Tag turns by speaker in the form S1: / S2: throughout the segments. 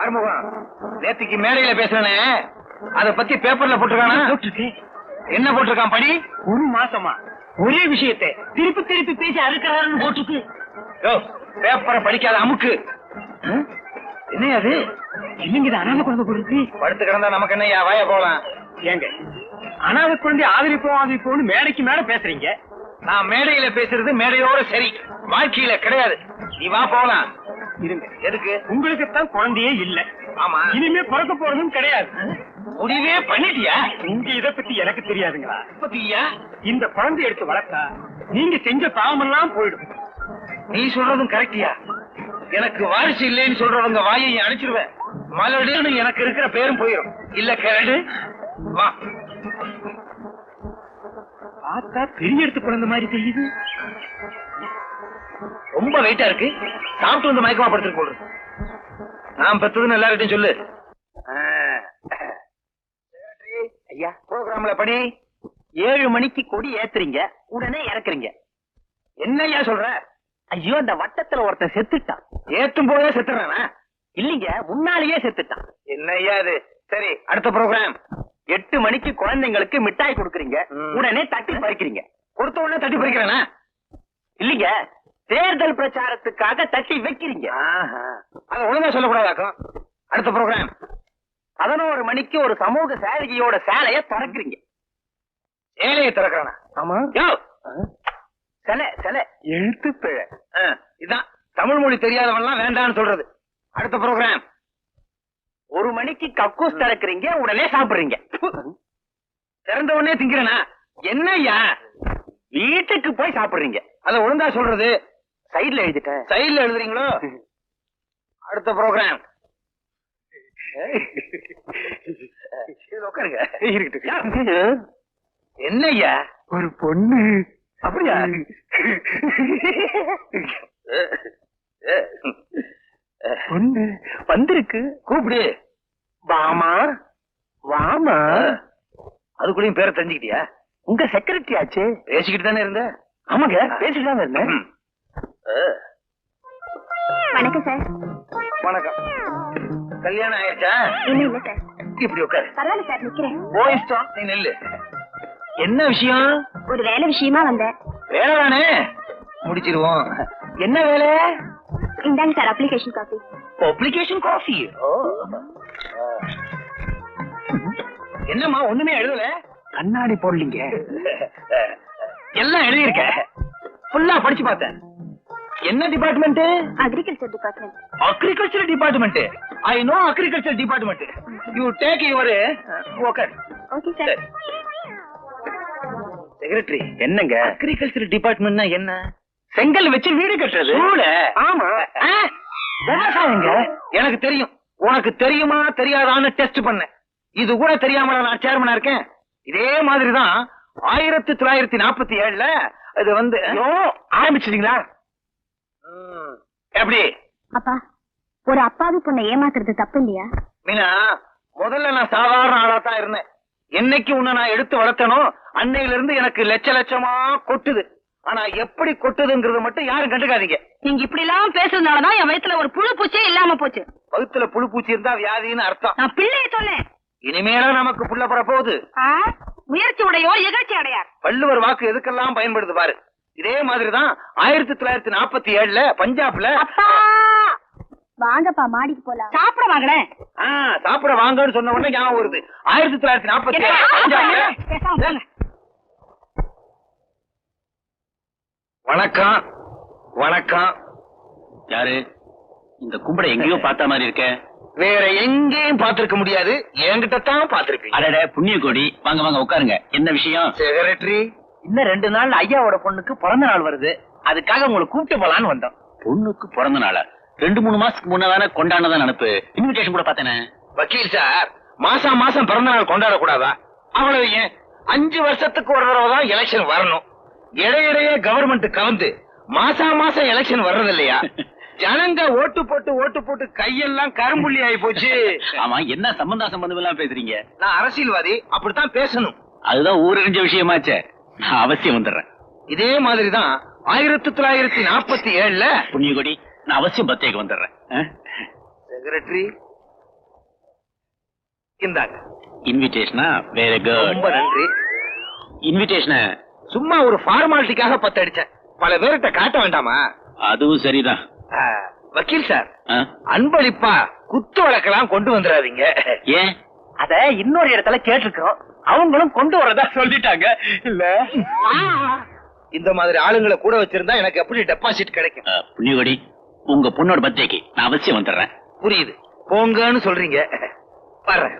S1: ஆறுமுகம் நேத்திக்கு மேடையில பேசுறனே அத பத்தி பேப்பர்ல போட்டிருக்கானா? என்ன போட்டிருக்கான் படி?
S2: ஒரு மாசமா ஒரே விஷயத்தை திருப்பி திருப்பி பேசி அறுக்கிறாருன்னு போட்டுக்கு
S1: யோ பேப்பரை படிக்காத அமுக்கு? என்ன அது?
S2: என்னங்க அனாதை குழந்தை போடுறது
S1: படுத்து கிடந்தா நமக்கு என்ன வாய போலாம்.
S2: ஏங்க அனாதை குழந்தை ஆதரிப்போம் ஆதரிப்போம்னு மேடைக்கு மேல பேசுறீங்க?
S1: நான் மேடையில பேசுறது மேடையோட சரி வாழ்க்கையில கிடையாது. நீ வா போலாம்.
S2: இருங்க.
S1: எதுக்கு?
S2: உங்களுக்கு தான் குழந்தையே இல்ல.
S1: ஆமா.
S2: இனிமே பிறக்க போறதும் கிடையாது.
S1: முடிவே பண்ணிட்டியா?
S2: உங்க இத பத்தி எனக்கு தெரியாதுங்களா?
S1: பத்தியா?
S2: இந்த குழந்தை எடுத்து வளர்த்தா நீங்க செஞ்ச பாவமெல்லாம் போயிடும்.
S1: நீ சொல்றதும் கரெக்டியா? எனக்கு வாரிசு இல்லைன்னு சொல்றவங்க வாயை அணைச்சிருவேன் மலடுன்னு எனக்கு இருக்கிற பேரும் போயிடும் இல்ல கரடு வா.
S2: பார்த்தா பெரிய எடுத்து குழந்தை மாதிரி தெரியுது.
S1: ரொம்ப வெயிட்டா இருக்கு. சாப்பிட்டு வந்து மயக்கமா படுத்துட்டு போடுறது நான் பெத்ததுன்னு எல்லார்கிட்டையும் சொல்லு. ஐயா ப்ரோக்ராம்ல படி
S2: ஏழு மணிக்கு கொடி ஏத்துறீங்க உடனே இறக்குறீங்க.
S1: என்ன ஐயா சொல்ற?
S2: ஐயோ அந்த வட்டத்துல ஒருத்தன் செத்துட்டான்.
S1: ஏத்தும் போதே செத்துறானா?
S2: இல்லீங்க முன்னாலேயே செத்துட்டான்.
S1: என்ன ஐயா இது? சரி அடுத்த ப்ரோக்ராம்
S2: எட்டு மணிக்கு குழந்தைங்களுக்கு மிட்டாய் கொடுக்குறீங்க. உடனே தட்டி பறிக்கிறீங்க.
S1: கொடுத்த உடனே தட்டி பறிக்கிறானா?
S2: இல்லீங்க தேர்தல் பிரச்சாரத்துக்காக தட்டி வைக்கிறீங்க.
S1: அதை ஒழுங்கா சொல்லக்கூடாதாக்கும் அடுத்த ப்ரோக்ராம்
S2: பதினோரு மணிக்கு ஒரு சமூக சேவகியோட சேலைய திறக்கிறீங்க.
S1: ஏழையை திறக்கிறானா?
S2: ஆமா.
S1: யோ.
S2: சிலை சிலை. எழுத்து பிழை
S1: ஆ, இதான். தமிழ் மொழி தெரியாதவன்லாம் வேண்டாம்னு சொல்றது. அடுத்த ப்ரோக்ராம்
S2: ஒரு மணிக்கு கக்கூஸ் திறக்கிறீங்க உடனே சாப்பிடுறீங்க.
S1: திறந்த உடனே திங்கிறனா? என்ன ஐயா
S2: வீட்டுக்கு போய் சாப்பிடுறீங்க.
S1: அத ஒழுங்கா சொல்றது.
S2: சைடுல எழுதிட்டேன்.
S1: சைடுல எழுதுறீங்களோ? அடுத்த ப்ரோக்ராம் உட்காருங்க.
S2: இருக்கட்டும்.
S1: என்ன ஐயா
S2: ஒரு பொண்ணு.
S1: அப்படியா?
S2: பொண்ணு. வந்திருக்கு.
S1: கூப்பிடு.
S2: வாமா. வாமா.
S1: அதுக்குள்ளயும் பேரை தெரிஞ்சுக்கிட்டியா?
S2: உங்க செக்ரட்டரி ஆச்சு.
S1: பேசிக்கிட்டு தானே இருந்த
S2: ஆமாங்க பேசிட்டு தான் இருந்தேன்
S3: வணக்கம் சார்
S1: வணக்கம். கல்யாணம் ஆயிடுச்சா?
S3: இன்னும் இல்ல சார்
S1: இப்படி உட்காரு.
S3: பரவாயில்ல சார் நிக்கிறேன்.
S1: ஓ இஷ்டம் நீ நெல்லு. என்ன விஷயம்?
S3: ஒரு வேலை விஷயமா வந்தேன்.
S1: வேலை தானே? முடிச்சிருவோம். என்ன வேலை?
S3: இந்தாங்க sir application copy
S1: application coffee என்னம்மா ஒண்ணுமே எழுதல?
S2: கண்ணாடி போடலீங்க.
S1: எல்லாம் எழுதியிருக்க. ஃபுல்லா படிச்சு பார்த்தேன். என்ன department
S3: agriculture department
S1: agriculture department I know agriculture department you take your okay
S3: okay sir
S1: secretary
S2: என்னங்க?
S1: அக்ரிகல்ச்சர் டிபார்ட்மெண்ட்னா என்ன?
S2: செங்கல் வச்சு வீடு கட்டுறது. ஆமா.
S1: விவசாயங்க? எனக்கு தெரியும். உனக்கு தெரியுமா தெரியாதான்னு டெஸ்ட் பண்ணேன் இது கூட தெரியாம நான் சேர்மனா இருக்கேன். இதே மாதிரிதான் ஆயிரத்தி தொள்ளாயிரத்தி நாற்பத்தி ஏழுல இது வந்து
S2: ஆரம்பிச்சிட்டீங்களா?
S1: எப்படி?
S3: அப்பா ஒரு அப்பாவி பொண்ணை ஏமாத்துறது தப்பு இல்லையா
S1: மீனா முதல்ல நான் சாதாரண ஆளா தான் இருந்தேன். என்னைக்கு உன்னை நான் எடுத்து வளர்த்தனோ அன்னையில இருந்து எனக்கு லட்ச லட்சமா கொட்டுது. ஆனா எப்படி கொட்டுதுங்கிறது மட்டும் யாரும் கண்டுக்காதீங்க.
S3: நீங்க இப்படி எல்லாம் பேசுறதுனாலதான் என் வயித்துல ஒரு புழு பூச்சே இல்லாம போச்சு.
S1: வகுத்துல புழு பூச்சி இருந்தா வியாதின்னு அர்த்தம்.
S3: நான் பிள்ளைய சொன்னேன்.
S1: இனிமேலாம் நமக்கு புள்ள பெற போகுது
S3: முயற்சி உடையோ இகழ்ச்சி அடையார்.
S1: வள்ளுவர் வாக்கு எதுக்கெல்லாம் பயன்படுது பாரு. இதே மாதிரிதான் ஆயிரத்தி தொள்ளாயிரத்தி நாற்பத்தி ஏழுல பஞ்சாப்ல
S3: அப்பா! வாங்கப்பா மாடிக்கு போலாம். சாப்பிட வாங்கினேன்
S1: ஆ, சாப்பிட வாங்கன்னு சொன்ன உடனே ஞாபகம் வருது. ஆயிரத்தி தொள்ளாயிரத்தி நாற்பத்தி ஏழு பஞ்சாப்ல? வணக்கம். வணக்கம்.
S4: யாரு? இந்த கும்படை எங்கேயோ பார்த்த மாதிரி இருக்க.
S1: வேற எங்கேயும் பார்த்திருக்க முடியாது. என்கிட்ட தான் பார்த்திருப்பீங்க.
S4: அடட புண்ணிய கோடி வாங்க வாங்க உட்காருங்க. என்ன விஷயம்?
S1: செக்ரட்டரி
S2: இன்னும் ரெண்டு நாள் ஐயாவோட பொண்ணுக்கு பிறந்த நாள் வருது. அதுக்காக உங்களை கூப்பிட்டு போலான்னு வந்தோம்.
S4: பொண்ணுக்கு பிறந்த நாளா? ரெண்டு மூணு மாசத்துக்கு முன்னதானே கொண்டாடதான் நினப்பு? இன்விடேஷன் கூட பார்த்தேனே.
S1: வக்கீல் சார் மாசம் மாசம் பிறந்த நாள் கொண்டாட கூடாதா அவ்வளவு ஏன் அஞ்சு வருஷத்துக்கு ஒரு தடவை தான் எலெக்ஷன் வரணும். இடையிடையே கவர்மெண்ட் கலந்து மாசா மாசம் எலெக்ஷன் வர்றது இல்லையா ஜனங்க ஓட்டு போட்டு ஓட்டு போட்டு கையெல்லாம் கரும்புள்ளி ஆயி போச்சு.
S4: ஆமா என்ன சம்பந்தா சம்பந்தம் எல்லாம் பேசுறீங்க?
S1: நான் அரசியல்வாதி அப்படித்தான் பேசணும்.
S4: அதுதான் ஊரறிஞ்ச விஷயமாச்சே. நான் அவசியம் வந்துடுறேன்.
S1: இதே மாதிரிதான் ஆயிரத்தி தொள்ளாயிரத்தி நாற்பத்தி ஏழுல
S4: புண்ணிய கோடி நான் அவசியம் பத்தேக்கு வந்துடுறேன்?
S1: செக்ரட்டரி இந்தாங்க.
S4: இன்விடேஷனா வெரி குட்
S1: ரொம்ப நன்றி.
S4: இன்விடேஷனை
S1: சும்மா ஒரு ஃபார்மாலிட்டிக்காக பத்து அடிச்சேன். பல பேர்கிட்ட காட்ட வேண்டாமா?
S4: அதுவும் சரிதான்.
S1: வக்கீல் சார்? அன்பளிப்பா குத்து வழக்கெல்லாம் கொண்டு வந்துடாதீங்க.
S4: ஏன்?
S2: அத இன்னொரு இடத்துல கேட்டிருக்கோம் அவங்களும் கொண்டு வரதா சொல்லிட்டாங்க. இல்ல?
S1: இந்த மாதிரி ஆளுங்களை கூட வச்சிருந்தா எனக்கு எப்படி டெபாசிட் கிடைக்கும்?
S4: புண்ணியகோடி உங்க பொண்ணோட பர்த்டேக்கு நான் அவசியம் வந்துடுறேன்.
S1: புரியுது. போங்கன்னு சொல்றீங்க. வர்றேன்.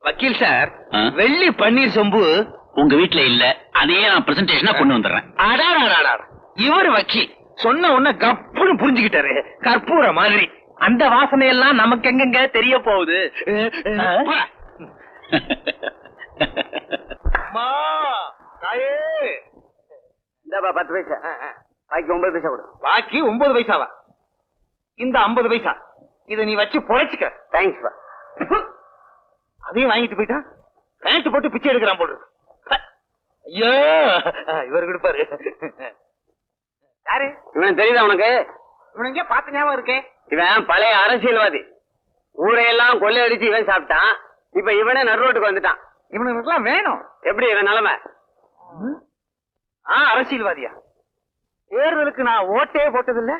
S1: வக்கீல் சார்? வெள்ளி பன்னீர் சொம்பு.
S4: உங்க வீட்ல இல்ல அதையே நான் பிரசன்டேஷனா கொண்டு வந்துடுறேன்.
S1: அடாடாடாடா. இவர் வக்கீல். சொன்ன உடனே கப்புன்னு புரிஞ்சுக்கிட்டாரு. கற்பூர மாதிரி.
S2: அந்த வாசனை எல்லாம் நமக்கு எங்கெங்க தெரிய போகுது. இந்தாப்பா பத்து பைசா. பாக்கி ஒன்பது பைசா கொடு.
S1: பாக்கி ஒன்பது பைசாவா? இந்த ஐம்பது பைசா இத நீ வச்சு பொழைச்சுக்க.
S2: தேங்க்ஸ் பா
S1: அதையும் வாங்கிட்டு போயிட்டா? பேண்ட் போட்டு பிச்சை எடுக்கிறான் போடுறது ஐயோ இவர் கொடுப்பாரு. யாரு?
S2: இவன் தெரியுதா உனக்கு?
S1: இவன் எங்கேயோ பார்த்த ஞாபகம் இருக்கே.
S2: இவன் பழைய அரசியல்வாதி. ஊரையெல்லாம் கொள்ளையடிச்சு இவன் சாப்பிட்டான். இப்ப இவனே நடுரோட்டுக்கு வந்துட்டான்.
S1: இவனுக்கு வேணும்.
S2: எப்படி இவன் நிலைமை?
S1: ஆ அரசியல்வாதியா? தேர்தலுக்கு நான் ஓட்டே போட்டதில்ல.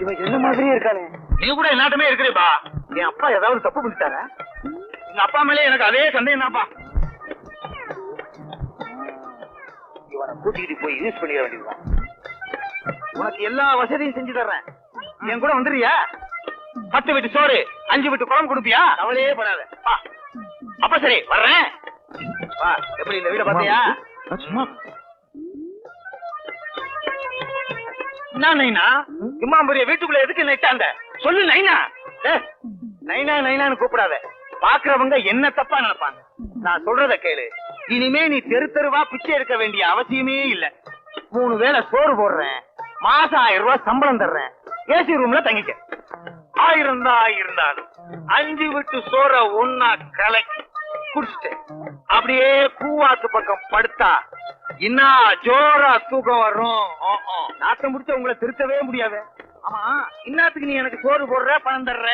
S2: இவன் என்ன மாதிரியே இருக்கானே?
S1: நீ கூட எல்லாத்துமே இருக்கிறேப்பா என் அப்பா ஏதாவது தப்பு பண்ணிட்டாங்க எங்க அப்பா மேலே எனக்கு அதே சந்தேகம் தான்ப்பா இவனை கூட்டிக்கிட்டு போய் யூஸ் பண்ணிட வேண்டியதுதான். உனக்கு எல்லா வசதியும் செஞ்சு தர்றேன். என் கூட வந்துடுறியா? பத்து வீட்டு சோறு அஞ்சு வீட்டு குழம்பு கொடுப்பியா? கவலையே படாத. அப்ப சரி வர்றேன். வா எப்படி இந்த வீட பாத்தியா சும்மா என்ன நைனா? இம்மா பெரிய வீட்டுக்குள்ள எதுக்கு நைட்டாண்ட சொல்லு நைனா. ஏ, நைனா நைனான்னு கூப்பிடாத. பாக்குறவங்க என்ன தப்பா நினைப்பாங்க? நான் சொல்றத கேளு. இனிமே நீ தெரு தெருவா பிச்சை எடுக்க வேண்டிய அவசியமே இல்ல. மூணு வேளை சோறு போடுறேன். மாசம் ஆயிரம் ரூபாய் சம்பளம் தர்றேன். ஏசி ரூம்ல தங்கிக்க. ஆயிரம் தான் இருந்தாலும் அஞ்சு விட்டு சோற ஒன்னா கலக்கி குடிச்சிட்டு அப்படியே பூவாத்து பக்கம் படுத்தா என்ன ஜோரா தூக்கம் வரும். ஆ, நாட்டம் உங்களை திருத்தவே முடியாது. ஆமா இன்னத்துக்கு நீ எனக்கு சோறு போடுற பணம் தர்ற?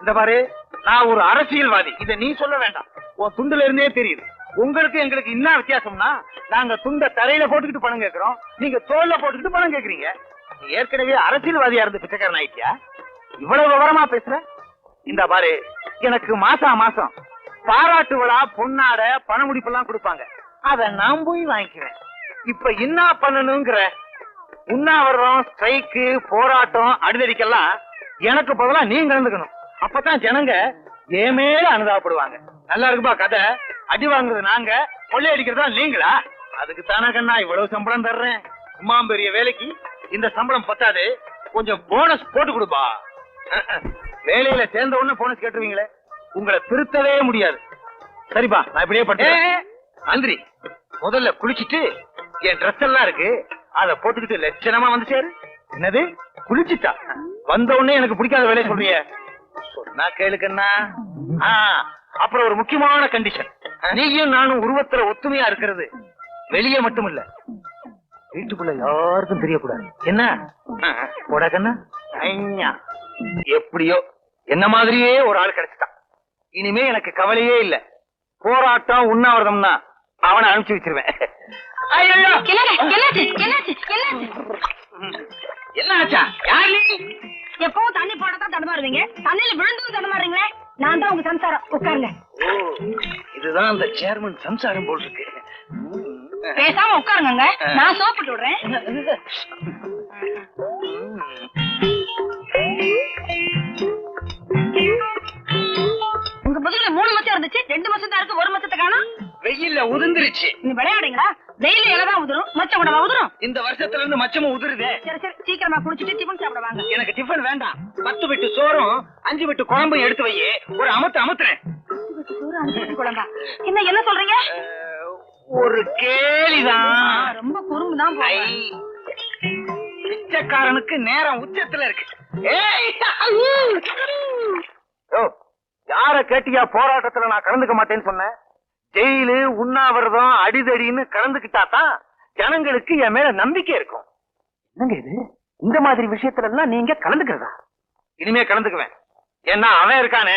S1: இந்த பாரு நான் ஒரு அரசியல்வாதி. இத நீ சொல்ல வேண்டாம். உன் துண்டுல இருந்தே தெரியுது. உங்களுக்கு எங்களுக்கு என்ன வித்தியாசம்னா நாங்க துண்ட தரையில போட்டுக்கிட்டு பணம் கேட்கிறோம் நீங்க தோல்ல போட்டுக்கிட்டு பணம் கேக்குறீங்க. ஏற்கனவே அரசியல்வாதியா இருந்து பிச்சைக்காரன் ஆயிட்டியா? இவ்வளவு விவரமா பேசுற? இந்த பாரு எனக்கு மாசா மாசம் பாராட்டு விழா பொன்னாட பண முடிப்பெல்லாம் கொடுப்பாங்க. அத நான் போய் வாங்கிக்கிறேன் இப்ப என்ன பண்ணணுங்கிற உண்ணாவிரதம் ஸ்ட்ரைக்கு போராட்டம் அடிதடிக்கெல்லாம் எனக்கு பதிலா நீங்க கலந்துக்கணும். அப்பதான் ஜனங்க என் மேல அனுதாபப்படுவாங்க. நல்லா இருக்குப்பா கதை. அடி வாங்குறது நாங்க கொள்ளையடிக்கிறதா நீங்களா? அதுக்கு தானே கண்ணா இவ்வளவு சம்பளம் தர்றேன். உமாம்பெரிய பெரிய வேலைக்கு இந்த சம்பளம் பத்தாது. கொஞ்சம் போனஸ் போட்டு கொடுப்பா. வேலையில சேர்ந்த உடனே போனஸ் கேட்டுருவீங்களே? உங்களை திருத்தவே முடியாது. சரிப்பா நான் இப்படியே பண்றேன் அந்திரி முதல்ல குளிச்சிட்டு என் ட்ரெஸ் எல்லாம் இருக்கு அத போட்டுக்கிட்டு லட்சணமா வந்து சேரு. என்னது? குளிச்சிட்டா? வந்த உடனே எனக்கு பிடிக்காத வேலையை சொல்றிய சொன்னா கேளுக்கண்ணா அப்புறம் ஒரு முக்கியமான கண்டிஷன் நீயும் நானும் உருவத்துல ஒத்துமையா இருக்கிறது. வெளியே மட்டும் இல்ல. வீட்டுக்குள்ள யாருக்கும் தெரியக்கூடாது. என்ன? ஐயா. எப்படியோ என்ன மாதிரியே ஒரு ஆள் கிடைச்சிட்டான். இனிமே எனக்கு கவலையே இல்ல. போராட்டம் உண்ணாவிரதம்னா அவனை அனுப்பிச்சு வச்சிருவேன்.
S3: எப்பவும் தண்ணி போடத்தான் தடுமாறுவீங்க. தண்ணியில விழுந்தும் தடுமாறுறீங்களே? நான் தான் உங்க சம்சாரம். உட்காருங்க.
S1: இதுதான் அந்த சேர்மன் சம்சாரம் போல் இருக்கு.
S3: பேசாம உட்காருங்க நான் சோப்பிட்டு விடுறேன்.
S1: வெயில்ல உதிர்ந்துருச்சு.
S3: நீ விளையாடுங்களா வெயில இலதான் உதிரும் மச்சம் கூடவா உதிரும்?
S1: இந்த வருஷத்துல இருந்து மச்சமும் உதிருதே.
S3: சரி சரி சீக்கிரமா குளிச்சுட்டு டிஃபன் சாப்பிட வாங்க.
S1: எனக்கு டிஃபன் வேண்டாம். பத்து விட்டு சோறும் அஞ்சு விட்டு குழம்பும் எடுத்து வையே. ஒரு அமுத்து அமுத்துறேன்.
S3: குழம்பா? என்ன என்ன சொல்றீங்க?
S1: ஒரு கேலிதான்.
S3: ரொம்ப குறும்பு தான்
S1: பிச்சைக்காரனுக்கு நேரம் உச்சத்துல இருக்கு. யார கேட்டியா போராட்டத்துல நான் கலந்துக்க மாட்டேன்னு சொன்னேன் ஜெயிலு உண்ணாவிரதம் அடிதடின்னு கலந்துக்கிட்டா தான் ஜனங்களுக்கு என் மேல நம்பிக்கை இருக்கும். என்னங்க இது? இந்த மாதிரி விஷயத்துல எல்லாம் நீங்க கலந்துக்கிறதா? இனிமே கலந்துக்குவேன். ஏன்னா அவன் இருக்கானே.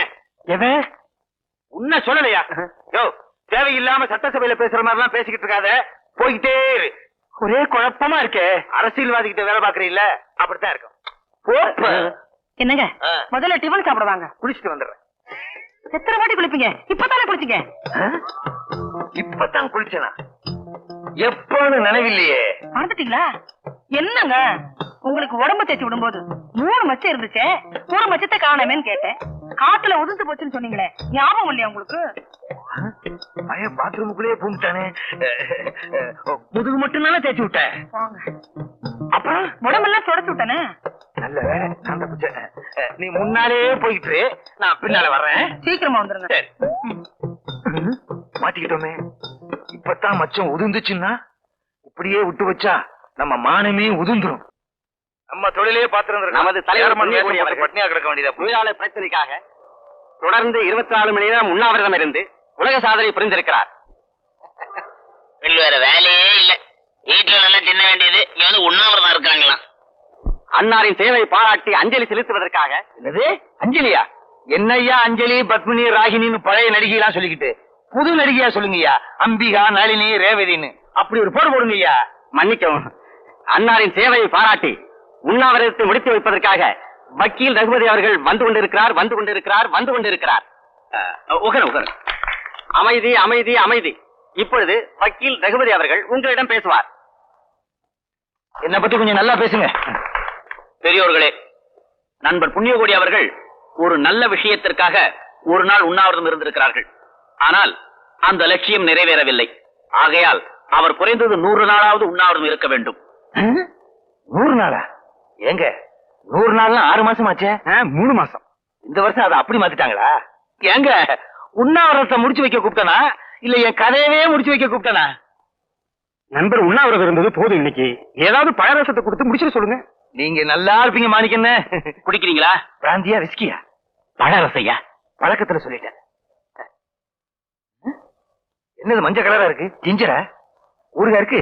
S1: எவன்? உன்ன சொல்லலையா? யோ தேவையில்லாம சட்டசபையில பேசுற மாதிரி எல்லாம் பேசிக்கிட்டு இருக்காத. போய்கிட்டே இரு. ஒரே குழப்பமா இருக்கே. அரசியல்வாதி கிட்ட வேலை பாக்குறீல்ல அப்படித்தான் இருக்கும்.
S3: என்னங்க. முதல்ல டிபன் சாப்பிடுவாங்க
S1: குளிச்சுட்டு வந்துடுறேன்.
S3: எத்தனை வாட்டி குளிப்பீங்க? இப்பதானே குளிச்சீங்க?
S1: இப்பதான் குளிச்சனா? எப்பன்னு நினைவில்லையே.
S3: மறந்துட்டீங்களா? என்னங்க? உங்களுக்கு உடம்பு தேய்ச்சி விடும்போது மூணு மச்சம் இருந்துச்சே ஒரு மச்சத்தை காணமேன்னு கேட்டேன். காட்டுல உதிர்ந்து போச்சுன்னு சொன்னீங்களே ஞாபகம் இல்லையா உங்களுக்கு?
S1: பையன் பாத்ரூமுக்குள்ளேயே பூமிட்டானே. முதுகு மட்டும் தானே தேய்ச்சி விட்டேன். அப்புறம்?
S3: உடம்பெல்லாம் தொடச்சு விட்டனே.
S1: நல்ல வேலை நீ முன்னாலே போயிட்டு நான் பின்னால வர்றேன்.
S3: சீக்கிரமா வந்துருங்க.
S1: சரி. மாட்டிக்கிட்டோமே. இப்பதான் மச்சம் உதிர்ந்துச்சுன்னா இப்படியே விட்டு வச்சா நம்ம மானமே உதிர்ந்துரும். நம்ம தொழிலே பாத்துருந்தோம்
S5: நமது தலைவர்
S1: பட்னியா கிடக்க வேண்டியதா
S5: தொழிலாளர் பிரச்சனைக்காக தொடர்ந்து இருபத்தி நாலு மணி நேரம் உண்ணாவிரதம் இருந்து உலக சாதனை புரிந்திருக்கிறார்.
S6: வேற வேலையே இல்ல. வீட்டுல நல்லா தின்ன வேண்டியது. இங்க வந்து உண்ணாவிரதம் இருக்காங்களாம்.
S5: அன்னாரின் சேவை பாராட்டி அஞ்சலி செலுத்துவதற்காக.
S1: என்னது? அஞ்சலியா? என்னய்யா அஞ்சலி பத்மினி ராகினின்னு பழைய நடிகையெல்லாம் சொல்லிக்கிட்டு. புது நடிகையா சொல்லுங்கய்யா. அம்பிகா நளினி ரேவதினு அப்படி ஒரு போடு போடுங்கய்யா.
S5: மன்னிக்கவும். அன்னாரின் சேவையை பாராட்டி உண்ணாவிரதத்தை முடித்து வைப்பதற்காக வக்கீல் ரகுபதி அவர்கள் வந்து கொண்டிருக்கிறார் வந்து கொண்டிருக்கிறார் வந்து கொண்டிருக்கிறார். அஹ், உகன் அமைதி அமைதி அமைதி. இப்பொழுது வக்கீல் ரகுபதி அவர்கள் உங்களிடம் பேசுவார்.
S1: என்ன பத்தி கொஞ்சம் நல்லா பேசுங்க.
S4: பெரியோர்களே நண்பர் புண்ணியகோடி அவர்கள் ஒரு நல்ல விஷயத்திற்காக ஒரு நாள் உண்ணாவிரதம் இருந்திருக்கிறார்கள். ஆனால் அந்த லட்சியம் நிறைவேறவில்லை. ஆகையால் அவர் குறைந்தது நூறு நாளாவது உண்ணாவிரதம் இருக்க வேண்டும்?
S1: நூறு நாளா? ஏங்க நூறு நாள்னா ஆறு மாசம் ஆச்சே மூணு மாசம். இந்த வருஷம் அதை அப்படி மாத்திட்டாங்களா? ஏங்க உண்ணாவிரதத்தை முடிச்சு வைக்க கூப்பிட்டனா? இல்ல என் கதையவே முடிச்சு வைக்க கூப்பிட்டனா? நண்பர் உண்ணாவிரதம் இருந்தது போதும் இன்னைக்கு. ஏதாவது பழரசத்தை கொடுத்து முடிச்சிட சொல்லுங்க. நீங்க நல்லா இருப்பீங்க மாணிக்கண்ணே
S4: குடிக்கிறீங்களா?
S1: பிராந்தியா விஸ்கியா?
S4: பழரசையா?
S1: பழக்கத்துல சொல்லிட்டேன். என்னது மஞ்சள் கலரா இருக்கு? ஜிஞ்சரா ஊருகா இருக்கு?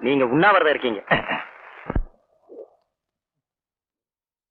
S5: நீங்க உண்ணாவிரதம் இருக்கீங்க.